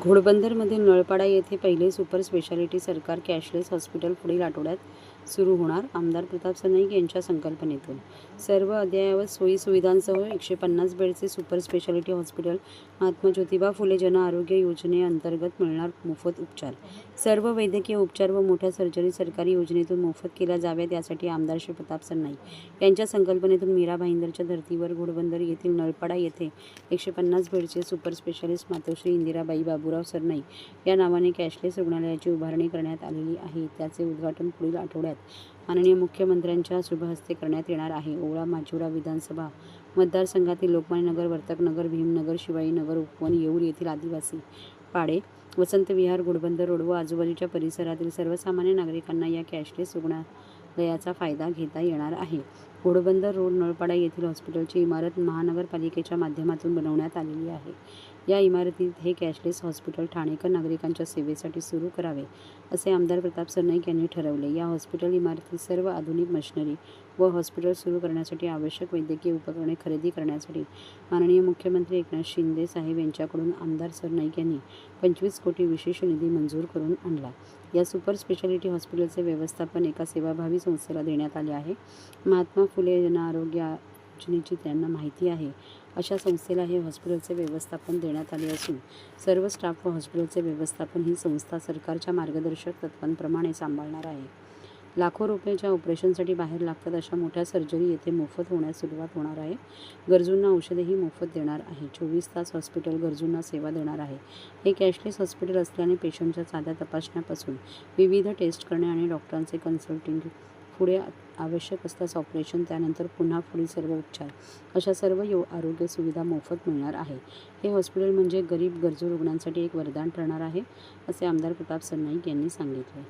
घोडबंदरमधील नळपाडा येथे पहिले super speciality सरकार कॅशलेस हॉस्पिटल पुढील आठवड्यात सुरू होणार. आमदार प्रताप सरनाईक यांच्या संकल्पनेतून. सर्व अद्ययावत सोयीसुविधांसह एकशे पन्नास बेडचे super speciality hospital Mahatma Jyotiba Phule Jan Arogya योजनेअंतर्गत मिळणार मोफत उपचार. सर्व वैद्यकीय उपचार व मोठ्या सर्जरी सरकारी योजनेतून मोफत केल्या जाव्यात यासाठी आमदार श्री प्रताप सरनाईक यांच्या संकल्पनेतून मीरा भाईंदरच्या धर्तीवर घोडबंदर येथील नळपाडा येथे एकशे पन्नास बेडचे सुपर स्पेशालिस्ट मातोश्री इंदिराबाई बाबूराव सरनाईक या नावाने कॅशलेस रुग्णालयाची उभारणी करण्यात आलेली आहे. त्याचे उद्घाटन पुढील आठवड्यात माननीय मुख्यमंत्र्यांच्या शुभहस्ते करण्यात येणार आहे. ओवळा माचुरा विधानसभा मतदारसंघातील लोकमान्य नगर वर्तकनगर भीमनगर शिवाईनगर उपवन येऊर येथील आदिवासी पाडे वसंत विहार घोडबंदर रोड व आजूबाजूच्या परिसरातील सर्वसामान्य नागरिकांना या कॅशलेस रुग्णालयाचा फायदा घेता येणार आहे. घोडबंदर रोड नळपाडा येथील हॉस्पिटलची इमारत महानगरपालिकेच्या माध्यमातून बनवण्यात आलेली आहे. या इमारतीत हे कॅशलेस हॉस्पिटल ठाणेकर नागरिकांच्या सेवेसाठी सुरू करावे असे आमदार प्रताप सरनाईक यांनी ठरवले. या हॉस्पिटल इमारतीत सर्व आधुनिक मशिनरी व हॉस्पिटल सुरू करण्यासाठी आवश्यक वैद्यकीय उपकरणे खरेदी करण्यासाठी माननीय मुख्यमंत्री एकनाथ शिंदे साहेब यांच्याकडून आमदार सरनाईक यांनी पंचवीस कोटी विशेष निधी मंजूर करून आणला. या सुपर स्पेशालिटी हॉस्पिटलचे व्यवस्थापन एका सेवाभावी संस्थेला देण्यात आले आहे. महात्मा फुले जनआरोग्य योजनेची त्यांना माहिती आहे. अशा संस्थेला हे हॉस्पिटलचे व्यवस्थापन देण्यात आले असून सर्व स्टाफ व हॉस्पिटलचे व्यवस्थापन ही संस्था सरकारच्या मार्गदर्शक तत्वांप्रमाणे सांभाळणार आहे. लाखो रुपयाच्या ऑपरेशनसाठी बाहेर लागतात अशा मोठ्या सर्जरी येथे मोफत होण्यास सुरुवात होणार आहे. गरजूंना औषधेही मोफत देणार आहे. चोवीस तास हॉस्पिटल गरजूंना सेवा देणार आहे. हे कॅशलेस हॉस्पिटल असल्याने पेशंटच्या साध्या तपासण्यापासून विविध टेस्ट करणे आणि डॉक्टरांचे कन्सल्टिंग पुढे आवश्यक असल्यास ऑपरेशन त्यानंतर पुन्हा पुढील सर्व उपचार. अशा सर्व यो आरोग्य सुविधा मोफत मिळणार आहे. हे हॉस्पिटल म्हणजे गरीब गरजू रुग्णांसाठी एक वरदान ठरणार आहे असे आमदार प्रताप सरनाईक यांनी सांगितले.